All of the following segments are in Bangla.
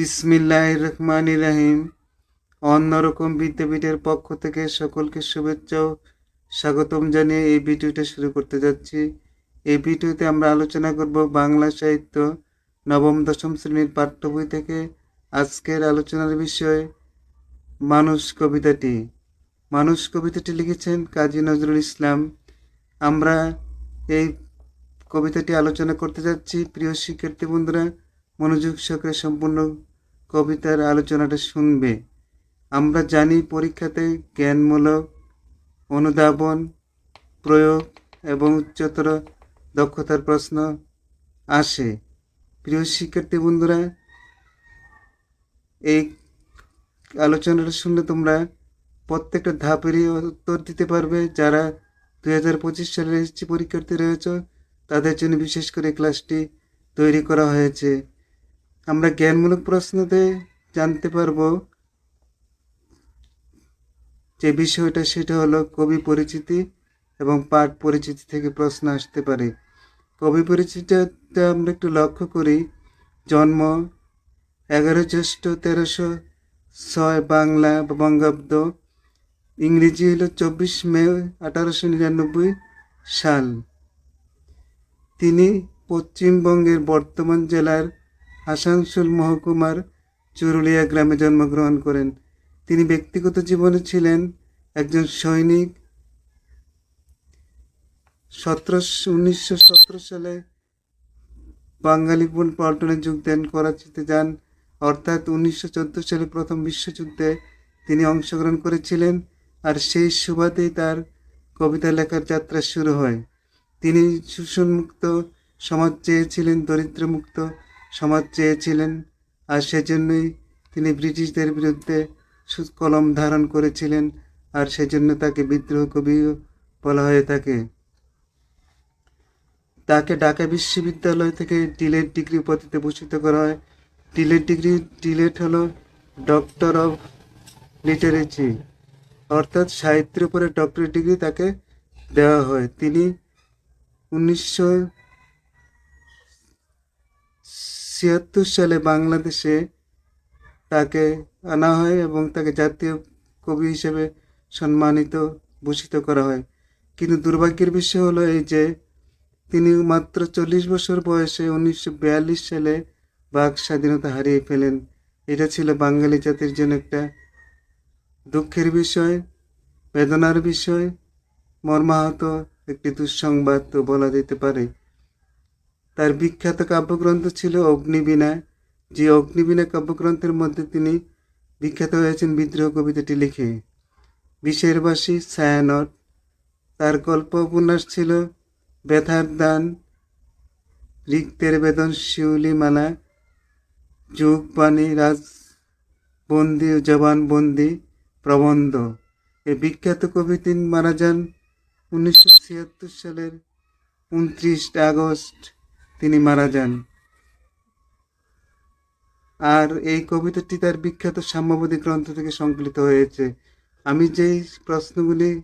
বিসমিল্লাহ রহমান রাহিম। অন্যরকম বিদ্যাপীঠের পক্ষ থেকে সকলকে শুভেচ্ছা ও স্বাগতম জানিয়ে এই ভিডিওটা শুরু করতে যাচ্ছি। এই ভিডিওতে আমরা আলোচনা করব বাংলা সাহিত্য নবম, দশম শ্রেণির পাঠ্য বই থেকে। আজকের আলোচনার বিষয় মানুষ কবিতাটি। মানুষ কবিতাটি লিখেছেন কাজী নজরুল ইসলাম। আমরা এই কবিতাটি আলোচনা করতে যাচ্ছি। প্রিয় শিক্ষার্থী বন্ধুরা, মনোযোগ সহকারে সম্পূর্ণ কবিতার আলোচনাটা শুনবে। আমরা জানি পরীক্ষাতে জ্ঞানমূলক অনুধাবন, প্রয়োগ এবং উচ্চতর দক্ষতার প্রশ্ন আসে। প্রিয় শিক্ষার্থী বন্ধুরা, এই আলোচনাটা শুনলে তোমরা প্রত্যেকটা ধাপেরই উত্তর দিতে পারবে। যারা দুই হাজার পঁচিশ সালের এসএসসি পরীক্ষার্থী রয়েছে, তাদের জন্য বিশেষ করে ক্লাসটি তৈরি করা হয়েছে। আমরা জ্ঞানমূলক প্রশ্নতে জানতে পারব যে বিষয়টা সেটা হলো কবি পরিচিতি এবং পাঠ পরিচিতি থেকে প্রশ্ন আসতে পারে। কবি পরিচিতিটা আমরা একটু লক্ষ্য করি। জন্ম এগারো জ্যৈষ্ঠ তেরোশো ছয় বাংলা বঙ্গাব্দ। ইংরেজি হলো চব্বিশ মে আঠারোশো নিরানব্বই সাল। তিনি পশ্চিমবঙ্গের বর্তমান জেলার আসানসোল মহকুমার চুরুলিয়া গ্রামে জন্মগ্রহণ করেন। তিনি ব্যক্তিগত জীবনে ছিলেন একজন সৈনিক। সতেরোশো, উনিশশো সতেরো সালে বাঙালি পল্টনে যোগ দেন করাচিতে যান। অর্থাৎ উনিশশো চোদ্দ সালে প্রথম বিশ্বযুদ্ধে তিনি অংশগ্রহণ করেছিলেন আর সেই সুবাদেই তার কবিতা লেখার যাত্রা শুরু হয়। তিনি শোষণমুক্ত সমাজ চেয়েছিলেন, দরিদ্রমুক্ত সমাজ চেয়েছিলেন আর সেজন্যই তিনি ব্রিটিশদের বিরুদ্ধে কলম ধারণ করেছিলেন আর সেজন্য তাকে বিদ্রোহ কবিও বলা হয়ে থাকে। তাকে ঢাকা বিশ্ববিদ্যালয় থেকে ডিলেট ডিগ্রি উপাধিতে ভূষিত করা হয়। ডিলেট ডিগ্রি, ডিলেট হলো ডক্টর অফ লিটারেচি, অর্থাৎ সাহিত্যের উপরে ডক্টরেট ডিগ্রি তাকে দেওয়া হয়। তিনি উনিশশো ছিয়াত্তর সালে বাংলাদেশে তাকে আনা হয় এবং তাকে জাতীয় কবি হিসেবে সম্মানিত, ভূষিত করা হয়। কিন্তু দুর্ভাগ্যের বিষয় হলো এই যে, তিনি মাত্র চল্লিশ বছর বয়সে উনিশশো বিয়াল্লিশ সালে বাক স্বাধীনতা হারিয়ে ফেলেন। এটা ছিল বাঙালি জাতির জন্য একটা দুঃখের বিষয়, বেদনার বিষয়, মর্মাহত একটি দুঃসংবাদ তো বলা যেতে পারে। তার বিখ্যাত কাব্যগ্রন্থ ছিল অগ্নিবীণা। যে অগ্নিবীণা কাব্যগ্রন্থের মধ্যে তিনি বিখ্যাত হয়েছেন বিদ্রোহ কবিতাটি লিখে। বিষের বাসী ছায়ানট। তার গল্প উপন্যাস ছিল ব্যথার দান, রিক্তের বেদন, শিউলিমালা, যুগ, বাণী, রাজ, বন্দি জবানবন্দি প্রবন্ধ। এই বিখ্যাত কবি তিনি মারা যান উনিশশো ছিয়াত্তর সালের উনত্রিশ আগস্ট। তিনি মারা যান। আর এই কবিতাটি তার বিখ্যাত সাম্যবাদী গ্রন্থ থেকে সংকলিত হয়েছে। আমি যেই প্রশ্নগুলি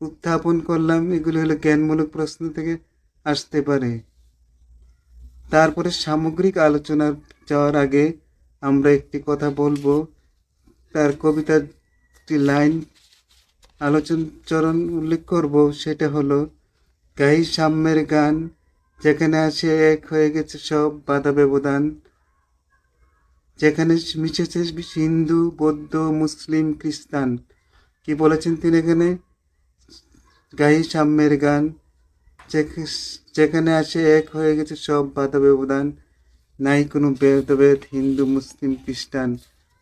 উত্থাপন করলাম, এগুলি হলো জ্ঞানমূলক প্রশ্ন থেকে আসতে পারে। তারপরে সামগ্রিক আলোচনা যাওয়ার আগে আমরা একটি কথা বলব। তার কবিতার একটি লাইন আলোচন চরণ উল্লেখ করব, সেটা হলো, গাই সাম্যের গান যেখানে আসে এক হয়ে গেছে সব বাধা ব্যবধান। যেখানে মিশেছে হিন্দু, বৌদ্ধ, মুসলিম, খ্রিস্টান। কি বলেছেন তিনি এখানে? গাই সাম্যের গান। যেখানে আসে এক হয়ে গেছে সব বাধা ব্যবধান। নাই কোনো ভেদভেদ হিন্দু, মুসলিম, খ্রিস্টান।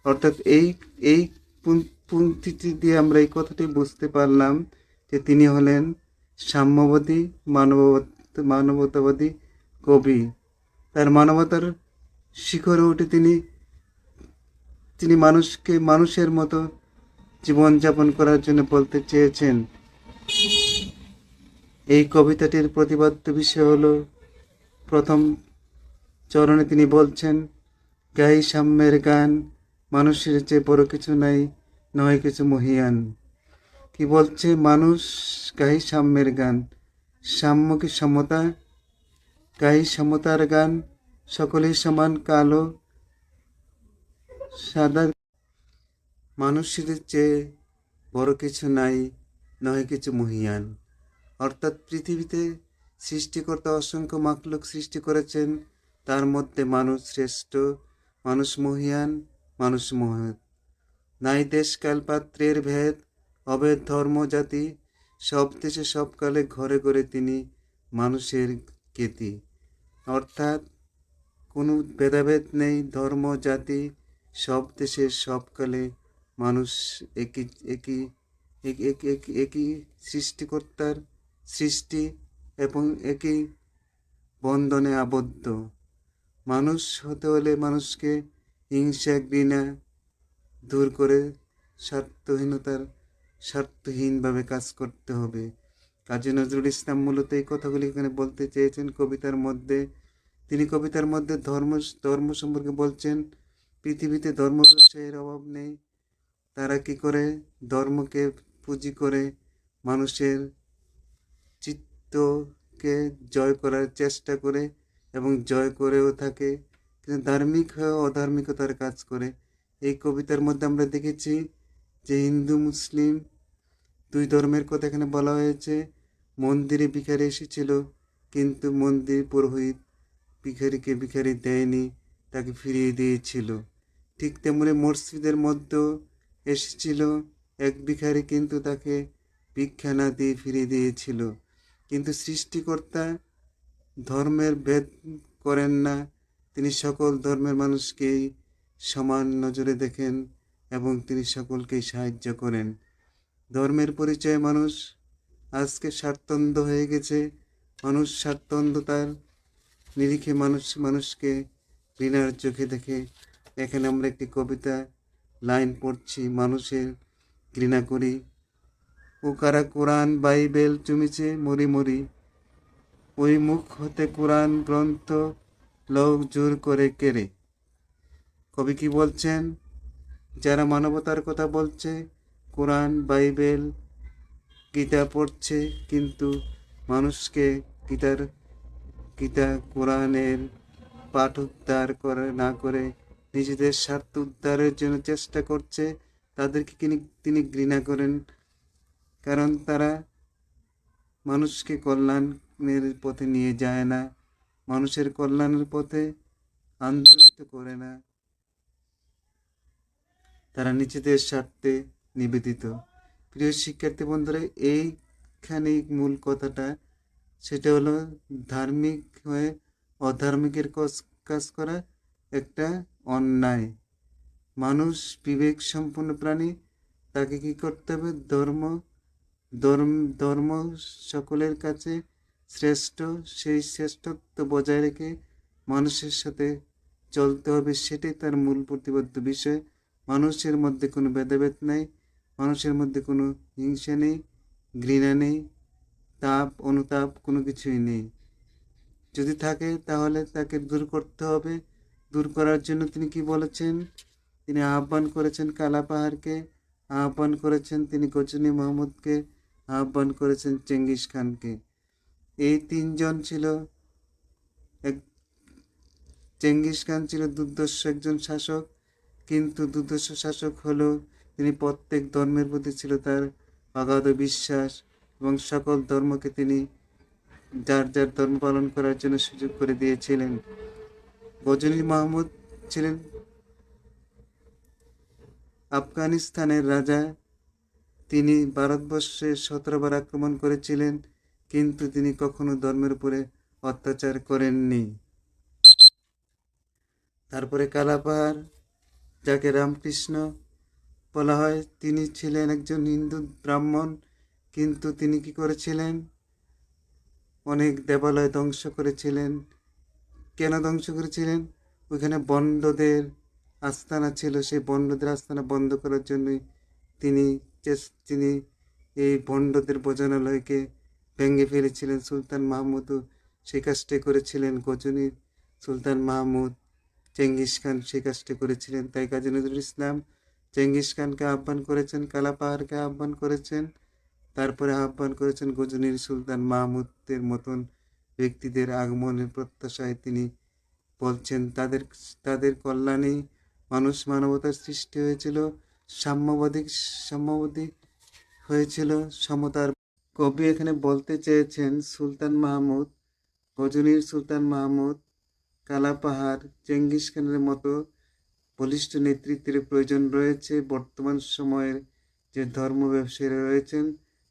অর্থাৎ এই এই পুন- দিয়ে আমরা এই কথাটি বুঝতে পারলাম যে তিনি হলেন সাম্যবাদী মানবত মানবতাবাদী কবি। তার মানবতার শিখরে উঠে তিনি তিনি মানুষকে মানুষের মতো জীবনযাপন করার জন্য বলতে চেয়েছেন। এই কবিতাটির প্রতিপাদ্য বিষয় হলো, প্রথম চরণে তিনি বলছেন গাই সাম্যের গান, মানুষের চেয়ে বড় কিছু নাই নয় কিছু মহিয়ান। কি বলছে, মানুষ গাই সাম্যের গান। সাম্য কি সমতা গাই সমতার গান সকলেই সমান কালো, সাদা মানুষের চেয়ে বড় কিছু নাই নয় কিছু মহিয়ান। অর্থাৎ পৃথিবীতে সৃষ্টিকর্তা অসংখ্য মাকলুক সৃষ্টি করেছেন, তার মধ্যে মানুষ শ্রেষ্ঠ, মানুষ মহিয়ান, মানুষ মহৎ। নাই দেশকাল পাত্রের ভেদ, অভেদ ধর্ম, জাতি সব দেশে সবকালে ঘরে ঘরে তিনি মানুষের কেতি। অর্থাৎ কোনো ভেদাভেদ নেই, ধর্ম, জাতি, সব দেশে সবকালে মানুষ একই একই এক- এক- এক- একই সৃষ্টিকর্তার সৃষ্টি এবং একই বন্ধনে আবদ্ধ। মানুষ হতে হলে মানুষকে হিংসা, ঘৃণা দূর করে স্বার্থহীনতার স্বার্থহীনভাবে কাজ করতে হবে। কাজী নজরুল ইসলাম মূলত এই কথাগুলি এখানে বলতে চেয়েছেন। কবিতার মধ্যে, তিনি কবিতার মধ্যে ধর্ম ধর্ম সম্পর্কে বলছেন, পৃথিবীতে ধর্ম ব্যবসায়ীর অভাব নেই। তারা কি করে? ধর্মকে পুঁজি করে মানুষের চিত্তকে জয় করার চেষ্টা করে এবং জয় করেও থাকে। কিন্তু ধার্মিক হয়ে অধার্মিকতার কাজ করে। এই কবিতার মধ্যে আমরা দেখেছি যে হিন্দু, মুসলিম দুই ধর্মের কথা এখানে বলা হয়েছে। মন্দিরে ভিখারি এসেছিল, কিন্তু মন্দির পুরোহিত ভিখারিকে ভিখারি দেয়নি, তাকে ফিরিয়ে দিয়েছিল। ঠিক তেমনি মসজিদের মধ্যেও এসেছিল এক ভিখারি, কিন্তু তাকে ভিক্ষা না দিয়ে ফিরিয়ে দিয়েছিল। কিন্তু সৃষ্টিকর্তা ধর্মের ভেদ করেন না। তিনি সকল ধর্মের মানুষকেই সমান নজরে দেখেন এবং তিনি সকলকেই সাহায্য করেন। ধর্মের পরিচয়ে মানুষ আজকে স্বার্থন্ধ হয়ে গেছে। মানুষ স্বার্থন্ধতার নিরিখে মানুষ, মানুষকে ঘৃণার চোখে দেখে। এখানে আমরা একটি কবিতা লাইন পড়ছি, মানুষের ঘৃণা করি। ও কারা কোরআন, বাইবেল চুমিছে, মরি মরি। ওই মুখ হতে কোরআন গ্রন্থ লোক জোর করে কেড়ে। কবি কি বলছেন? যারা মানবতার কথা বলছে কোরআন, বাইবেল, গীতা পড়ছে, কিন্তু মানুষকে গীতার, গীতা কোরআনের পাঠ উদ্ধার করে, না করে নিজেদের স্বার্থ উদ্ধারের জন্য চেষ্টা করছে, তাদেরকে তিনি তিনি ঘৃণা করেন। কারণ তারা মানুষকে কল্যাণের পথে নিয়ে যায় না, মানুষের কল্যাণের পথে আন্দোলিত করে না। তারা নিজেদের স্বার্থে নিবেদিত। প্রিয় শিক্ষার্থী বন্ধুরা, এইখানে মূল কথাটা, সেটা হলো ধার্মিক হয়ে অধার্মিকের কাজ করা একটা অন্যায়। মানুষ বিবেক সম্পন্ন প্রাণী, তাকে কি করতে হবে? ধর্ম ধর্ম ধর্ম সকলের কাছে শ্রেষ্ঠ, সেই শ্রেষ্ঠত্ব বজায় রেখে মানুষের সাথে চলতে হবে, সেটাই তার মূল প্রতিবদ্ধ বিষয়। মানুষের মধ্যে কোনো ভেদাভেদ নাই। মানুষের মধ্যে কোনো হিংসা নেই, ঘৃণা নেই, তাপ, অনুতাপ কোনো কিছুই নেই। যদি থাকে তাহলে তাকে দূর করতে হবে। দূর করার জন্য তিনি কি বলেছেন? তিনি আহ্বান করেছেন কালা পাহাড়কে আহ্বান করেছেন তিনি গজনী মোহাম্মদকে আহ্বান করেছেন চেঙ্গিস খানকে। এই তিনজন ছিল এক, চেঙ্গিস খান ছিল দুর্দর্শ একজন শাসক, কিন্তু দুর্দর্শ শাসক হলেও তিনি প্রত্যেক ধর্মের প্রতি ছিল তার অগাধ বিশ্বাস এবং সকল ধর্মকে তিনি যার যার ধর্ম পালন করার জন্য সুযোগ করে দিয়েছিলেন। গজনী মাহমুদ ছিলেন আফগানিস্তানের রাজা। তিনি ভারতবর্ষে সতেরোবার আক্রমণ করেছিলেন, কিন্তু তিনি কখনো ধর্মের উপরে অত্যাচার করেননি। তারপরে কালাপাহাড় যাকে রামকৃষ্ণ বলা হয়, তিনি ছিলেন একজন হিন্দু ব্রাহ্মণ, কিন্তু তিনি কি করেছিলেন? অনেক দেবালয় ধ্বংস করেছিলেন। কেন ধ্বংস করেছিলেন? ওইখানে বন্ডদের আস্তানা ছিল। সেই বন্ডদের আস্তানা বন্ধ করার জন্যই তিনি তিনি এই বন্ডদের ভোজনালয়কে ভেঙে ফেলেছিলেন। সুলতান মাহমুদও সেই কাজটি করেছিলেন। গজনীর সুলতান মাহমুদ, চেঙ্গিস খান সেই কাজটি করেছিলেন। তাই কাজী নজরুল ইসলাম চেঙ্গিস খানকে আহ্বান করেছেন কালা পাহাড়কে আহ্বান করেছেন। তারপরে আহ্বান করেছেন গজনীর সুলতান মাহমুদের মতন ব্যক্তিদের আগমনের প্রত্যাশায় তিনি বলছেন, তাদের তাদের কল্যাণেই মানুষ মানবতার সৃষ্টি হয়েছিল সাম্যবাদী সাম্যবাদী হয়েছিল, সমতার কবি এখানে বলতে চেয়েছেন, সুলতান মাহমুদ, গজনীর সুলতান মাহমুদ, কালাপাহাড়, চেঙ্গিস খানের মতো বলিষ্ঠ নেতৃত্বের প্রয়োজন রয়েছে। বর্তমান সময়ের যে ধর্ম ব্যবসায়ীরা রয়েছেন,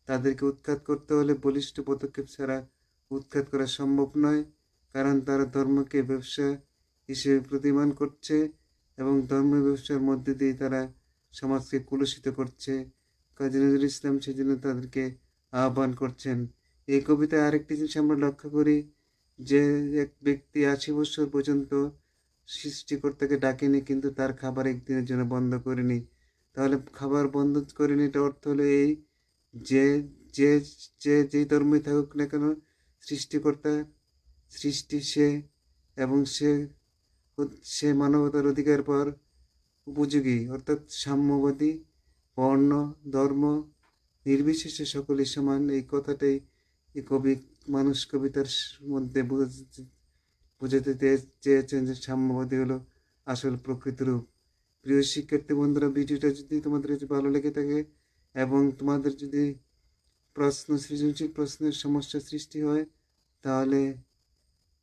তাদেরকে উৎখাত করতে হলে বলিষ্ঠ পদক্ষেপ ছাড়া উৎখাত করা সম্ভব নয়, কারণ তারা ধর্মকে ব্যবসা হিসেবে প্রতিমান করছে এবং ধর্ম ব্যবসার মধ্যে দিয়ে তারা সমাজকে কুলুষিত করছে। কাজী নজরুল ইসলাম সেজন্য তাদেরকে আহ্বান করছেন। এই কবিতায় আরেকটি জিনিস আমরা লক্ষ্য করি, যে এক ব্যক্তি আশি বছর পর্যন্ত সৃষ্টিকর্তাকে ডাকেনি, কিন্তু তার খাবার একদিনের জন্য বন্ধ করেনি। তাহলে খাবার বন্ধ করেনি এটা অর্থ হলো এই যে যে যে যেই ধর্মই থাকুক না কেন, সৃষ্টিকর্তা, সৃষ্টি সে এবং সে সে মানবতার অধিকার পর উপযোগী। অর্থাৎ সাম্যবাদী, বর্ণ, ধর্ম, নির্বিশেষে সকলে সমান। এই কথাটাই কবি, মানুষ কবিতার মধ্যে বোঝাতে বোঝাতে চেয়ে- চেয়েছেন যে সাম্যবাদী হলো আসল প্রকৃত রূপ। প্রিয় শিক্ষার্থী বন্ধুরা, ভিডিওটা যদি তোমাদের ভালো লেগে থাকে এবং তোমাদের যদি প্রশ্ন, সৃজনশীল প্রশ্নের সমস্যা সৃষ্টি হয়, তাহলে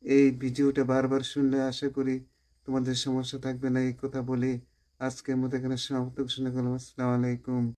এই ভিডিওটা বারবার শুনলে আশা করি তোমাদের সমস্যা থাকবে না। এই কথা বলে আজকের মতো এখানে সমাপ্ত। ঘোষণা করলাম আসসালামু আলাইকুম।